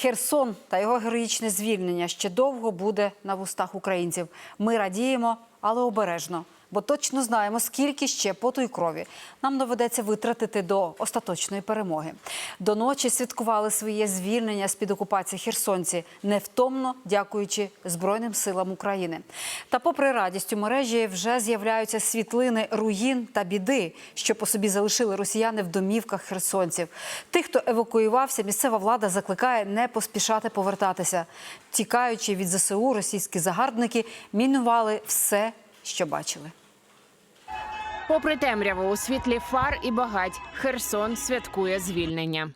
Херсон та його героїчне звільнення ще довго буде на вустах українців. Ми радіємо, але обережно, бо точно знаємо, скільки ще поту й крові нам доведеться витратити до остаточної перемоги. До ночі святкували своє звільнення з під окупації херсонці, невтомно дякуючи Збройним силам України. Та, попри радість у мережі, вже з'являються світлини руїн та біди, що по собі залишили росіяни в домівках херсонців. Тих, хто евакуювався, місцева влада закликає не поспішати повертатися. Тікаючи від ЗСУ, російські загарбники мінували все, що бачили. Попри темряву у світлі фар і багать, Херсон святкує звільнення.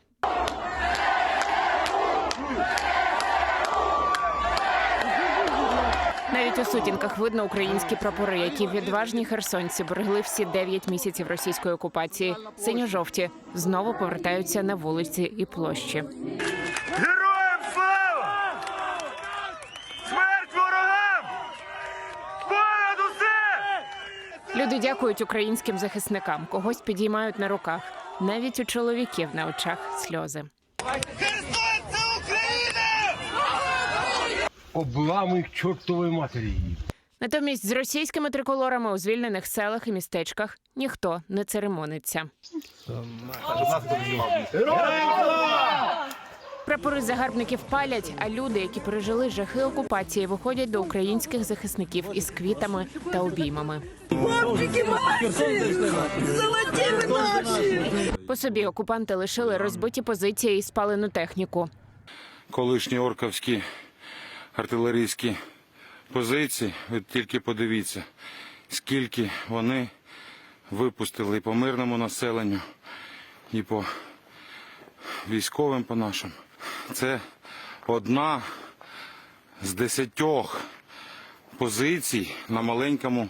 Навіть у сутінках видно українські прапори, які відважні херсонці берегли всі дев'ять місяців російської окупації. Синьо-жовті знову повертаються на вулиці і площі. Героям слава! Смерть ворогам! Понад усе! Люди дякують українським захисникам, когось підіймають на руках. Навіть у чоловіків на очах сльози. Їх чортової матері її. Натомість з російськими триколорами у звільнених селах і містечках ніхто не церемониться. Прапори загарбників палять, а люди, які пережили жахи окупації, виходять до українських захисників із квітами та обіймами. Хлопчики наші! Золоті наші! По собі окупанти лишили розбиті позиції і спалену техніку. колишні орковські артилерійські позиції. Ви тільки подивіться, скільки вони випустили і по мирному населенню, і по військовим по нашим. Це одна з десятьох позицій на маленькому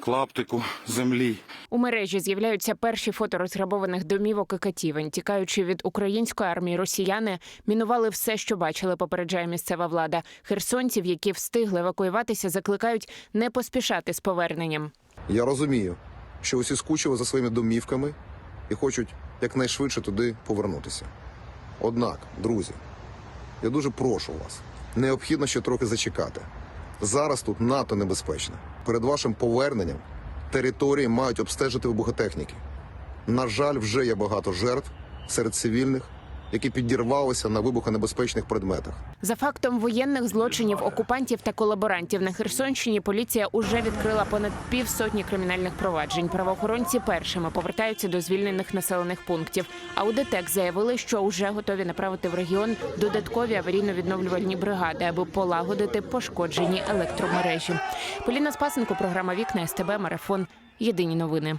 клаптику землі. У мережі з'являються перші фото розграбованих домівок і катівень. Тікаючи від української армії, росіяни мінували все, що бачили. Попереджає місцева влада. Херсонців, які встигли евакуюватися, закликають не поспішати з поверненням. Я розумію, що усі скучили за своїми домівками і хочуть якнайшвидше туди повернутися. Однак, друзі, я дуже прошу вас, необхідно ще трохи зачекати. Зараз тут надто небезпечно. Перед вашим поверненням території мають обстежити вибухотехніки. На жаль, вже є багато жертв серед цивільних, які підірвалися на вибухонебезпечних предметах. За фактом воєнних злочинів окупантів та колаборантів на Херсонщині поліція уже відкрила понад півсотні кримінальних проваджень. Правоохоронці першими повертаються до звільнених населених пунктів. А у ДТЕК заявили, що вже готові направити в регіон додаткові аварійно-відновлювальні бригади, аби полагодити пошкоджені електромережі. Поліна Спасенко, програма Вікна СТБ Марафон. Єдині новини.